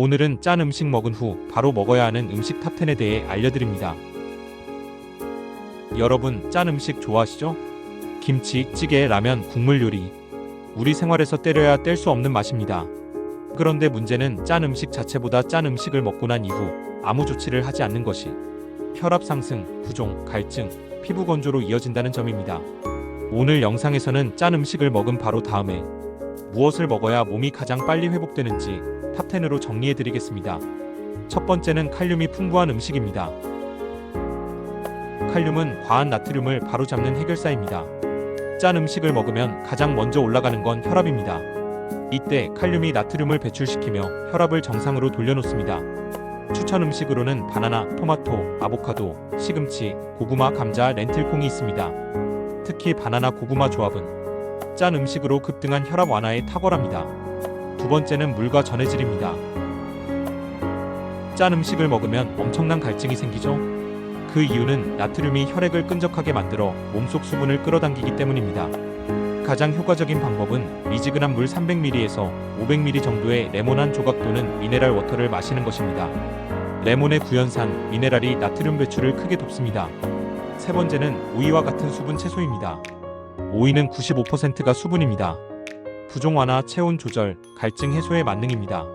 오늘은 짠 음식 먹은 후 바로 먹어야 하는 음식 탑 10에 대해 알려드립니다. 여러분 짠 음식 좋아하시죠? 김치, 찌개, 라면, 국물 요리. 우리 생활에서 때려야 뗄 수 없는 맛입니다. 그런데 문제는 짠 음식 자체보다 짠 음식을 먹고 난 이후 아무 조치를 하지 않는 것이 혈압 상승, 부종, 갈증, 피부 건조로 이어진다는 점입니다. 오늘 영상에서는 짠 음식을 먹은 바로 다음에 무엇을 먹어야 몸이 가장 빨리 회복되는지 탑10으로 정리해 드리겠습니다. 첫 번째는 칼륨이 풍부한 음식입니다. 칼륨은 과한 나트륨을 바로잡는 해결사입니다. 짠 음식을 먹으면 가장 먼저 올라가는 건 혈압입니다. 이때 칼륨이 나트륨을 배출시키며 혈압을 정상으로 돌려놓습니다. 추천 음식으로는 바나나, 토마토, 아보카도, 시금치, 고구마, 감자, 렌틸콩이 있습니다. 특히 바나나 고구마 조합은 짠 음식으로 급등한 혈압 완화에 탁월합니다. 두 번째는 물과 전해질입니다. 짠 음식을 먹으면 엄청난 갈증이 생기죠? 그 이유는 나트륨이 혈액을 끈적하게 만들어 몸속 수분을 끌어당기기 때문입니다. 가장 효과적인 방법은 미지근한 물 300ml에서 500ml 정도의 레몬 한 조각 또는 미네랄 워터를 마시는 것입니다. 레몬의 구연산, 미네랄이 나트륨 배출을 크게 돕습니다. 세 번째는 오이와 같은 수분 채소입니다. 오이는 95%가 수분입니다. 부종 완화, 체온 조절, 갈증 해소에 만능입니다.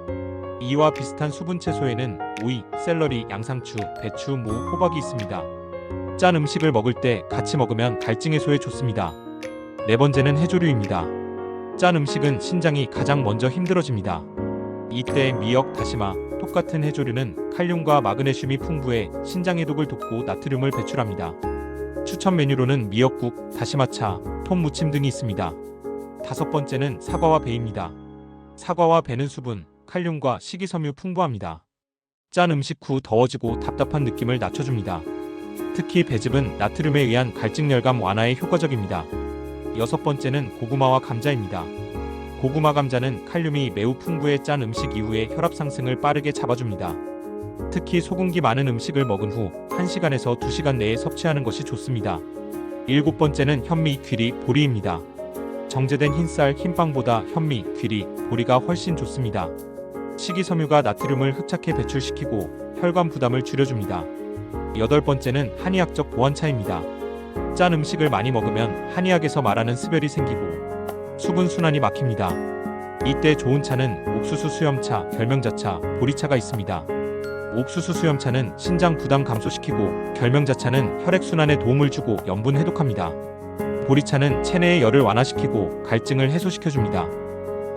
이와 비슷한 수분 채소에는 오이, 샐러리, 양상추, 배추, 무, 호박이 있습니다. 짠 음식을 먹을 때 같이 먹으면 갈증 해소에 좋습니다. 네 번째는 해조류입니다. 짠 음식은 신장이 가장 먼저 힘들어집니다. 이때 미역, 다시마, 톡 같은 해조류는 칼륨과 마그네슘이 풍부해 신장 해독을 돕고 나트륨을 배출합니다. 추천 메뉴로는 미역국, 다시마차, 톱 무침 등이 있습니다. 다섯 번째는 사과와 배입니다. 사과와 배는 수분, 칼륨과 식이섬유 풍부합니다. 짠 음식 후 더워지고 답답한 느낌을 낮춰줍니다. 특히 배즙은 나트륨에 의한 갈증 열감 완화에 효과적입니다. 여섯 번째는 고구마와 감자입니다. 고구마 감자는 칼륨이 매우 풍부해 짠 음식 이후에 혈압 상승을 빠르게 잡아줍니다. 특히 소금기 많은 음식을 먹은 후 1시간에서 2시간 내에 섭취하는 것이 좋습니다. 일곱 번째는 현미, 귀리, 보리입니다. 정제된 흰쌀, 흰빵보다 현미, 귀리, 보리가 훨씬 좋습니다. 식이섬유가 나트륨을 흡착해 배출시키고 혈관 부담을 줄여줍니다. 여덟 번째는 한의학적 보완차입니다. 짠 음식을 많이 먹으면 한의학에서 말하는 습열이 생기고 수분 순환이 막힙니다. 이때 좋은 차는 옥수수 수염차, 결명자차, 보리차가 있습니다. 옥수수 수염차는 신장 부담 감소시키고 결명자차는 혈액 순환에 도움을 주고 염분 해독합니다. 보리차는 체내의 열을 완화시키고 갈증을 해소시켜줍니다.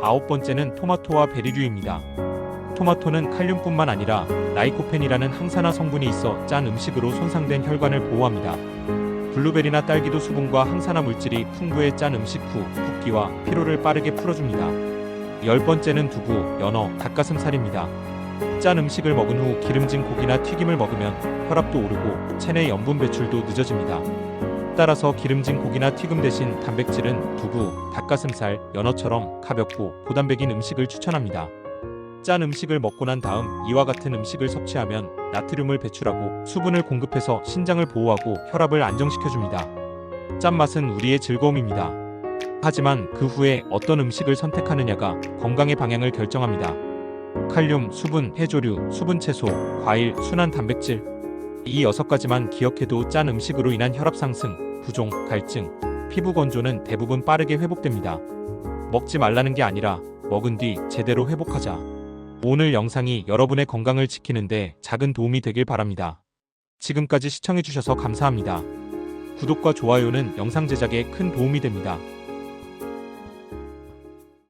아홉 번째는 토마토와 베리류입니다. 토마토는 칼륨뿐만 아니라 라이코펜이라는 항산화 성분이 있어 짠 음식으로 손상된 혈관을 보호합니다. 블루베리나 딸기도 수분과 항산화 물질이 풍부해 짠 음식 후 붓기와 피로를 빠르게 풀어줍니다. 열 번째는 두부, 연어, 닭가슴살입니다. 짠 음식을 먹은 후 기름진 고기나 튀김을 먹으면 혈압도 오르고 체내 염분 배출도 늦어집니다. 따라서 기름진 고기나 튀김 대신 단백질은 두부, 닭가슴살, 연어처럼 가볍고 고단백인 음식을 추천합니다. 짠 음식을 먹고 난 다음 이와 같은 음식을 섭취하면 나트륨을 배출하고 수분을 공급해서 신장을 보호하고 혈압을 안정시켜줍니다. 짠맛은 우리의 즐거움입니다. 하지만 그 후에 어떤 음식을 선택하느냐가 건강의 방향을 결정합니다. 칼륨, 수분, 해조류, 수분 채소, 과일, 순한 단백질. 이 여섯 가지만 기억해도 짠 음식으로 인한 혈압 상승, 부종, 갈증, 피부 건조는 대부분 빠르게 회복됩니다. 먹지 말라는 게 아니라 먹은 뒤 제대로 회복하자. 오늘 영상이 여러분의 건강을 지키는데 작은 도움이 되길 바랍니다. 지금까지 시청해주셔서 감사합니다. 구독과 좋아요는 영상 제작에 큰 도움이 됩니다.